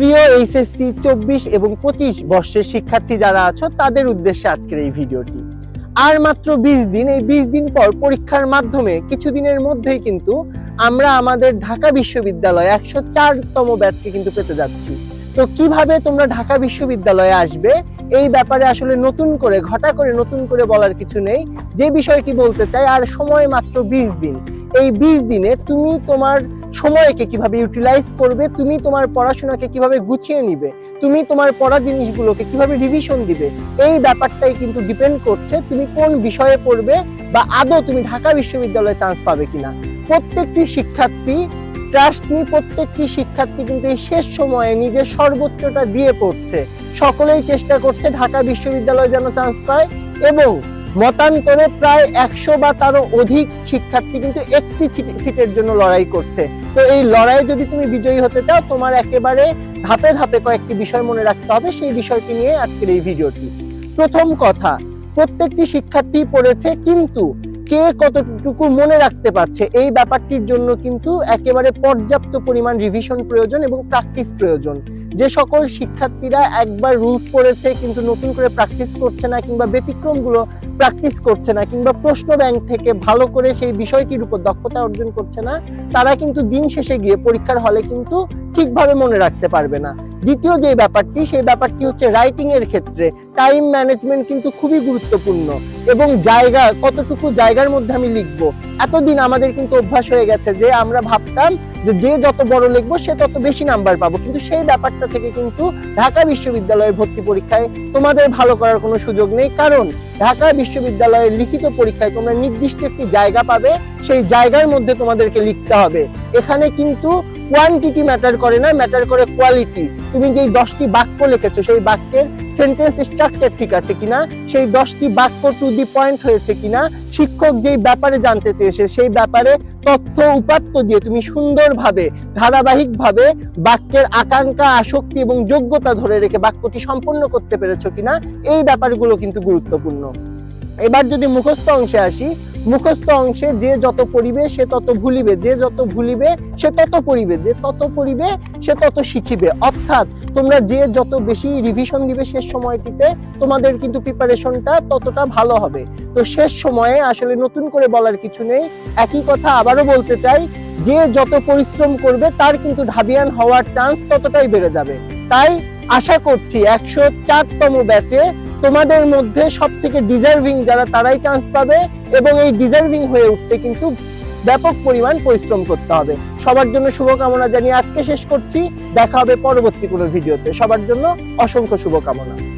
প্রিয় এইচএসসি চব্বিশ এবং পঁচিশ বর্ষের শিক্ষার্থী যারা আছো, তাদের উদ্দেশ্যে আজকের এই ভিডিওটি। আর মাত্র বিশ দিন, এই বিশ দিন পর পরীক্ষার মাধ্যমে কিছুদিনের মধ্যেই কিন্তু আমরা আমাদের ঢাকা বিশ্ববিদ্যালয়ে একশো চারতম ব্যাচকে কিন্তু পেতে যাচ্ছি। তো কীভাবে তোমরা ঢাকা বিশ্ববিদ্যালয়ে আসবে, এই ব্যাপারে আসলে নতুন করে, ঘটা করে, নতুন করে বলার কিছু নেই। যে বিষয়টি বলতে চাই, আর সময় মাত্র বিশ দিন। এই বিশ দিনে তুমি তোমার সময়কে কীভাবে ইউটিলাইজ করবে, তুমি তোমার পড়াশোনাকে কীভাবে গুছিয়ে নিবে, তুমি তোমার পড়া জিনিসগুলোকে কীভাবে রিভিশন দিবে, এই ব্যাপারটাই কিন্তু ডিপেন্ড করছে তুমি কোন বিষয়ে পড়বে বা আদৌ তুমি ঢাকা বিশ্ববিদ্যালয়ে চান্স পাবে কিনা। প্রত্যেকটি শিক্ষার্থী ট্রাস্ট নি প্রত্যেকটি শিক্ষার্থী কিন্তু এই শেষ সময়ে নিজের সর্বোচ্চটা দিয়ে পড়ছে। সকলেই চেষ্টা করছে ঢাকা বিশ্ববিদ্যালয়ে যেন চান্স পায় এবং মতান্তরে প্রায় একশো বা তারও অধিক শিক্ষার্থী কিন্তু একটি সিটের জন্য লড়াই করছে। তো এই লড়াইয়ে যদি তুমি বিজয়ী হতে চাও, তোমার একেবারে ধাপে ধাপে কয়েকটি বিষয় মনে রাখতে হবে। সেই বিষয়টি নিয়ে আজকের এই ভিডিওটি। প্রথম কথা, প্রত্যেকটি শিক্ষার্থী পড়েছে, কিন্তু কে কতটুকু মনে রাখতে পারছে? এই ব্যাপারটির জন্য কিন্তু একেবারে পর্যাপ্ত পরিমাণ রিভিশন প্রয়োজন এবং প্র্যাকটিস প্রয়োজন। যে সকল শিক্ষার্থীরা একবার রুলস পড়েছে কিন্তু নতুন করে প্র্যাকটিস করছে না কিংবা ব্যতিক্রমগুলো প্র্যাকটিস করছে না কিংবা প্রশ্ন ব্যাংক থেকে ভালো করে সেই বিষয়টির উপর দক্ষতা অর্জন করছে না, তারা কিন্তু দিন শেষে গিয়ে পরীক্ষার হলে কিন্তু ঠিকভাবে মনে রাখতে পারবে না। দ্বিতীয় যে ব্যাপারটি, সেই ব্যাপারটি হচ্ছে রাইটিং এর ক্ষেত্রে টাইম ম্যানেজমেন্ট কিন্তু খুবই গুরুত্বপূর্ণ এবং জায়গা, কতটুকু জায়গার মধ্যে আমি লিখব, এতদিন আমাদের কিন্তু অভ্যাস হয়ে গেছে যে আমরা ভাবতাম যে যে যত বড় লিখব, সে তত বেশি নাম্বার পাবো। কিন্তু সেই ব্যাপারটা থেকে কিন্তু ঢাকা বিশ্ববিদ্যালয়ের ভর্তি পরীক্ষায় তোমাদের ভালো করার কোনো সুযোগ নেই। কারণ ঢাকা বিশ্ববিদ্যালয়ের লিখিত পরীক্ষায় তোমরা নির্দিষ্ট একটি জায়গা পাবে, সেই জায়গার মধ্যে তোমাদেরকে লিখতে হবে। এখানে কিন্তু কোয়ান্টিটি ম্যাটার করে না ম্যাটার করে কোয়ালিটি তুমি যেই দশটি বাক্য লিখেছো, সেই বাক্যের সেন্টেন্স স্ট্রাকচার ঠিক আছে কিনা, সেই দশটি বাক্য টু দি পয়েন্ট হয়েছে কিনা, শিক্ষক যেই ব্যাপারে জানতে চেয়েছে, সেই ব্যাপারে তথ্য উপাত্ত দিয়ে তুমি সুন্দরভাবে, ধারাবাহিকভাবে বাক্যের আকাঙ্ক্ষা, আসক্তি এবং যোগ্যতা ধরে রেখে বাক্যটি সম্পন্ন করতে পেরেছ কিনা, এই ব্যাপারগুলো কিন্তু গুরুত্বপূর্ণ। এবার যদি মুখস্থ অংশে আসি মুখস্থ অংশে যে যত পড়িবে সে তত ভুলিবে, যে যত ভুলিবে সে তত পড়িবে, যে তত পড়িবে সে তত শিখিবে। অর্থাৎ তোমরা যে যত বেশি রিভিশন দিবে শেষ সময়টিতে, তোমাদের কিন্তু প্রিপারেশনটা ততটা ভালো হবে। তো শেষ সময়ে আসলে নতুন করে বলার কিছু নেই। একই কথা আবারও বলতে চাই, যে যত পরিশ্রম করবে তার কিন্তু ঢাবিয়ান হওয়ার চান্স ততটাই বেড়ে যাবে। তাই আশা করছি একশো চারতম ব্যাচে তোমাদের মধ্যে সব থেকে ডিজার্ভিং যারা, তারাই চান্স পাবে এবং এই ডিজার্ভিং হয়ে উঠতে কিন্তু ব্যাপক পরিমাণ পরিশ্রম করতে হবে। সবার জন্য শুভকামনা জানিয়ে আজকে শেষ করছি। দেখা হবে পরবর্তী কোনো ভিডিওতে। সবার জন্য অসংখ্য শুভকামনা।